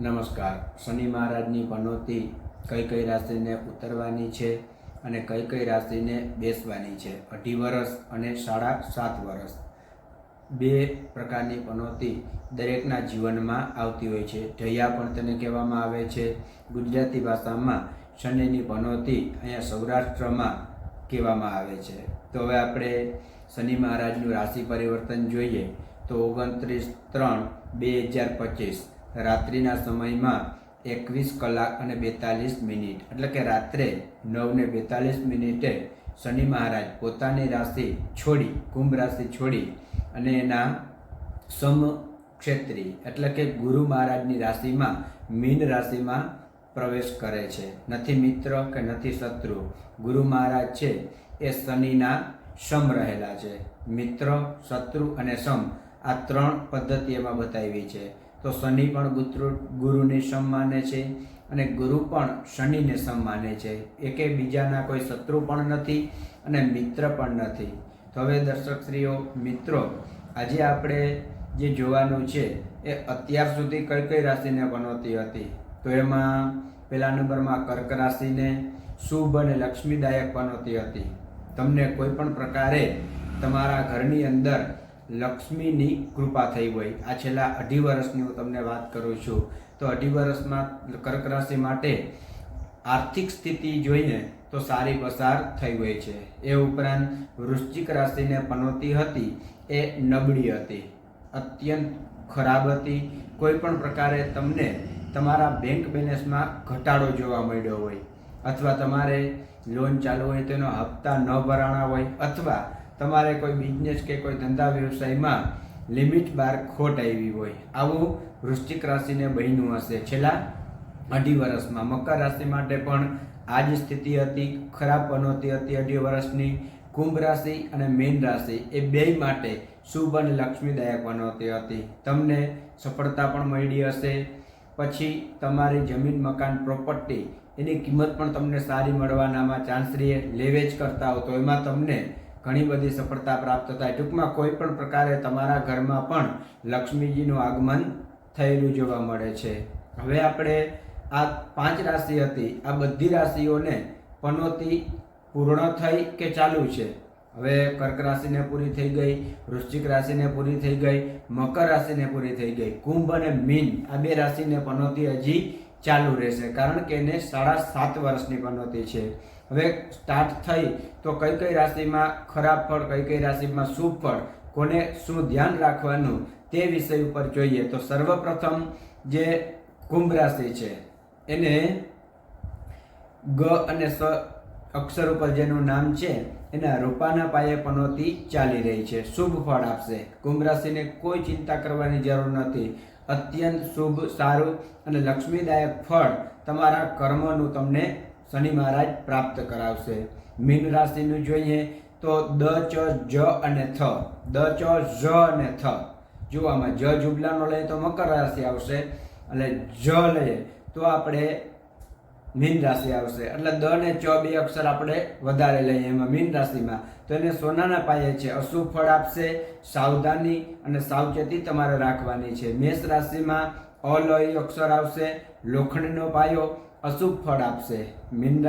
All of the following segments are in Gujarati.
નમસ્કાર. શનિ મહારાજની પનોતી કઈ કઈ રાશિને ઉતરવાની છે અને કઈ કઈ રાશિને બેસવાની છે? અઢી વર્ષ અને સાડા સાત વર્ષ બે પ્રકારની પનોતી દરેકના જીવનમાં આવતી હોય છે. ઢૈયા પણ તેને કહેવામાં આવે છે. ગુજરાતી ભાષામાં શનિની પનોતી અહીંયા સૌરાષ્ટ્રમાં કહેવામાં આવે છે. તો હવે આપણે શનિ મહારાજનું રાશિ પરિવર્તન જોઈએ. તો ઓગણત્રીસ ત્રણ બે હજાર પચીસ. રાત્રિના સમયમાં એકવીસ કલાક અને બેતાલીસ મિનિટ, એટલે કે રાત્રે નવ ને બેતાલીસ મિનિટે શનિ મહારાજ પોતાની રાશિ છોડી, કુંભ રાશિ છોડી અને એના સમ ક્ષેત્રી એટલે કે ગુરુ મહારાજની રાશિમાં મીન રાશિમાં પ્રવેશ કરે છે. નથી મિત્ર કે નથી શત્રુ, ગુરુ મહારાજ છે એ શનિના સમ રહેલા છે. મિત્ર, શત્રુ અને સમ આ ત્રણ પદ્ધતિ એમાં બતાવી છે. તો શનિ પણ ગુરુ ગુરુને સન્માને છે અને ગુરુ પણ શનિને સન્માને છે. એકે બીજાના કોઈ શત્રુ પણ નથી અને મિત્ર પણ નથી. તો હવે દર્શકશ્રીઓ મિત્રો, આજે આપણે જે જોવાનું છે એ અત્યાર સુધી કઈ કઈ રાશિને પનોતી હતી? તો એમાં પહેલા નંબરમાં કર્ક રાશિને શુભ અને લક્ષ્મીદાયક પનોતી હતી. તમને કોઈ પણ પ્રકારે તમારા ઘરની અંદર લક્ષ્મીની કૃપા થઈ હોય. આ છેલ્લા અઢી વર્ષની હું તમને વાત કરું છું. તો અઢી વર્ષમાં કર્ક રાશિ માટે આર્થિક સ્થિતિ જોઈને તો સારી પસાર થઈ હોય છે. એ ઉપરાંત વૃશ્ચિક રાશિને પનોતી હતી, એ નબળી હતી. અત્યંત ખરાબ હતી. કોઈ પણ પ્રકારે તમને તમારા બેંક બેલેન્સમાં ઘટાડો જોવા મળ્યો હોય અથવા તમારે લોન ચાલુ હોય તેનો હપ્તા ન ભરાણા હોય અથવા તમારે કોઈ બિઝનેસ કે કોઈ ધંધા વ્યવસાયમાં લિમિટ બાર ખોટ આવી હોય, આવું વૃશ્ચિક રાશિને બન્યું હશે. છેલ્લા અઢી વર્ષમાં મકર રાશિ માટે પણ આ જ સ્થિતિ હતી, ખરાબ પનોતી હતી અઢી વર્ષની. કુંભ રાશિ અને મીન રાશિ એ બે માટે શુભ અને લક્ષ્મીદાયક પનોતી હતી. તમને સફળતા પણ મળી હશે. પછી તમારી જમીન, મકાન પ્રોપર્ટી એની કિંમત પણ તમને સારી મળવાનામાં ચાન્સ રહે લેવેજ કરતા હો તો એમાં તમને ઘણી બધી સફળતા પ્રાપ્ત થાય. ટૂંકમાં કોઈ પણ પ્રકારે તમારા ઘરમાં પણ લક્ષ્મીજીનું આગમન થયેલું જોવા મળે છે. હવે આપણે આ પાંચ રાશિ હતી. આ બધી રાશિઓને પનોતી પૂર્ણ થઈ કે ચાલુ છે? હવે કર્ક રાશિને પૂરી થઈ ગઈ, વૃશ્ચિક રાશિને પૂરી થઈ ગઈ, મકર રાશિને પૂરી થઈ ગઈ. કુંભ અને મીન આ બે રાશિને પનોતી હજી ચાલુ રહેશે. કારણ કે એને સાડા સાત વર્ષની પનોતી છે. હવે સ્ટાર્ટ થઈ તો કઈ કઈ રાશિમાં ખરાબ ફળ, કઈ કઈ રાશિમાં શુભ ફળ, કોને શું ધ્યાન રાખવાનું તે વિષય ઉપર જોઈએ. તો સર્વપ્રથમ જે કુંભ રાશિ છે, એને ગ અને સ અક્ષર ઉપર જેનું નામ છે, એના રૂપાના પાયે પનોતી ચાલી રહી છે. શુભ ફળ આપશે. કુંભ રાશિને કોઈ ચિંતા કરવાની જરૂર નથી. અત્યંત શુભ, સારું અને લક્ષ્મીદાયક ફળ તમારા કર્મનું તમને શનિ મહારાજ પ્રાપ્ત કરાવશે. મીન રાશિનું જોઈએ તો દ, ચ, જ અને થ. દ, ચ, જ અને થ. જો આમાં જ જુબલાનો લઈએ તો મકર રાશિ આવશે. અને જ લઈએ તો આપણે મીન રાશિ આવશે. એટલે દ ને ચ બે અક્ષર આપણે વધારે લઈએ એમાં મીન રાશિમાં. તો એને સોનાના પાયે છે. અશુભ ફળ આપશે, સાવધાની અને સાવચેતી તમારે રાખવાની છે. મેષ રાશિમાં અલય અક્ષર આવશે, લોખંડનો પાયો અશુભ ફળ આપશે. મીન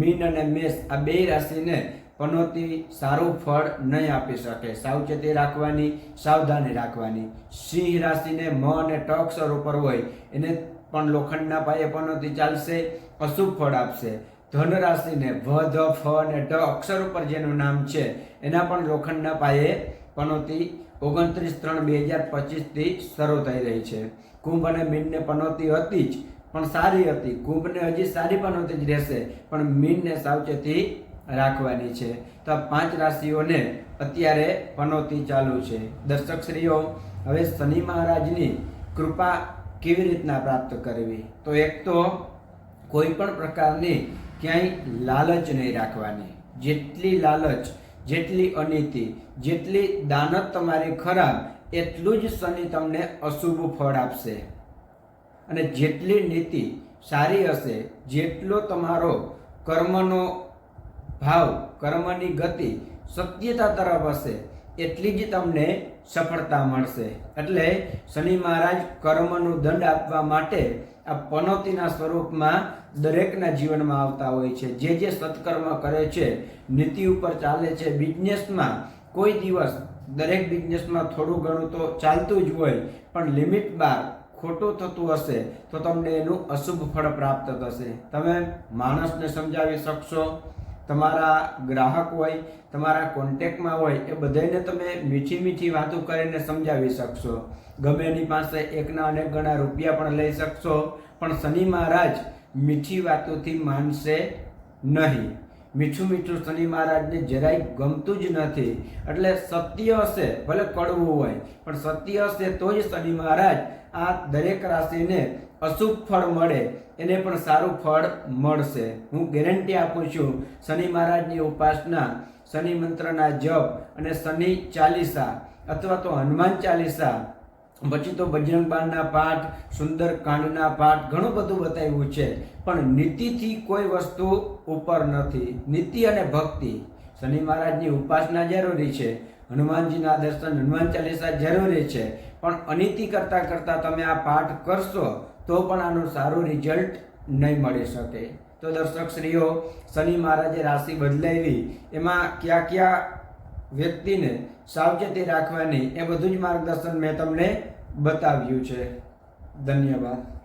મીન અને મેષ આ બે રાશિને પનોતી સારું ફળ નહીં આપી શકે. સાવચેતી રાખવાની, સાવધાની રાખવાની. સિંહ રાશિને મ અને ટ અક્ષર ઉપર હોય, એને પણ લોખંડના પાયે પનોતી ચાલશે, અશુભ ફળ આપશે. ધન રાશિને ભ ધ, ફ અને ઢ અક્ષર ઉપર જેનું નામ છે, એના પણ લોખંડના પાયે પનોતી ઓગણત્રીસ ત્રણ બે હજાર પચીસથી શરૂ થઈ રહી છે. કુંભ અને મીનને પનોતી હતી જ પણ સારી હતી. કુંભને હજી સારી પનોતી જ રહેશે, પણ મીનને સાવચેતી રાખવાની છે. તો આ પાંચ રાશિઓને અત્યારે પનોતી ચાલુ છે. દર્શક શ્રીઓ, હવે શનિ મહારાજની કૃપા કેવી રીતના પ્રાપ્ત કરવી? તો એક તો કોઈ પણ પ્રકારની ક્યાંય લાલચ નહીં રાખવાની. જેટલી લાલચ, જેટલી અનીતિ, જેટલી દાનત તમારી ખરાબ, એટલું જ શનિ તમને અશુભ ફળ આપશે. અને જેટલી નીતિ સારી હશે, જેટલો તમારો કર્મનો ભાવ, કર્મની ગતિ સત્યતા તરફ હશે, એટલી જ તમને સફળતા મળશે. એટલે શનિ મહારાજ કર્મનું દંડ આપવા માટે આ પનોતીના સ્વરૂપમાં દરેકના જીવનમાં આવતા હોય છે. જે જે સત્કર્મ કરે છે, નીતિ ઉપર ચાલે છે, બિઝનેસમાં કોઈ દિવસ દરેક બિઝનેસમાં થોડું ઘણું તો ચાલતું જ હોય, પણ લિમિટ બાર ખોટું થતું હશે તો તમને એનું અશુભ ફળ પ્રાપ્ત થશે. તમે માણસને સમજાવી શકશો. તમારા ગ્રાહક હોય, તમારા કોન્ટેક્ટમાં હોય, એ બધાને તમે મીઠી મીઠી વાતો કરીને સમજાવી શકશો. ગમે એની પાસે એકના અનેક ગણા રૂપિયા પણ લઈ શકશો, પણ શનિ મહારાજ મીઠી વાતોથી માનશે નહીં. મીઠું મીઠું શનિ મહારાજને જરાય ગમતું જ નથી. એટલે સત્ય હશે, ભલે કડવું હોય, પણ સત્ય હશે તો જ શનિ મહારાજ આ દરેક રાશિને અશુભ ફળ મળે. એને પણ સારું ફળ મળશે. હું ગેરંટી આપું છું, શનિ મહારાજની ઉપાસના, શનિ મંત્રના જપ અને શનિ ચાલીસા, અથવા તો હનુમાન ચાલીસા પછી તો બજરંગ બાણના પાઠ સુંદર કાંડના પાઠ ઘણું બધું બતાવ્યું છે. પણ નીતિથી કોઈ વસ્તુ ઉપર નથી. નીતિ અને ભક્તિ. શનિ મહારાજની ઉપાસના જરૂરી છે. હનુમાનજીના દર્શન, હનુમાન ચાલીસા જરૂરી છે. પણ અનીતિ કરતાં કરતાં તમે આ પાઠ કરશો, તો પણ આનું સારું રિઝલ્ટ નહીં મળી શકે. તો દર્શક શ્રીઓ, શનિ મહારાજે રાશિ બદલાવી. એમાં કયા કયા વ્યક્તિને સાવચેતી રાખવાની એ બધું જ માર્ગદર્શન મેં તમને બતાવ્યું છે. ધન્યવાદ.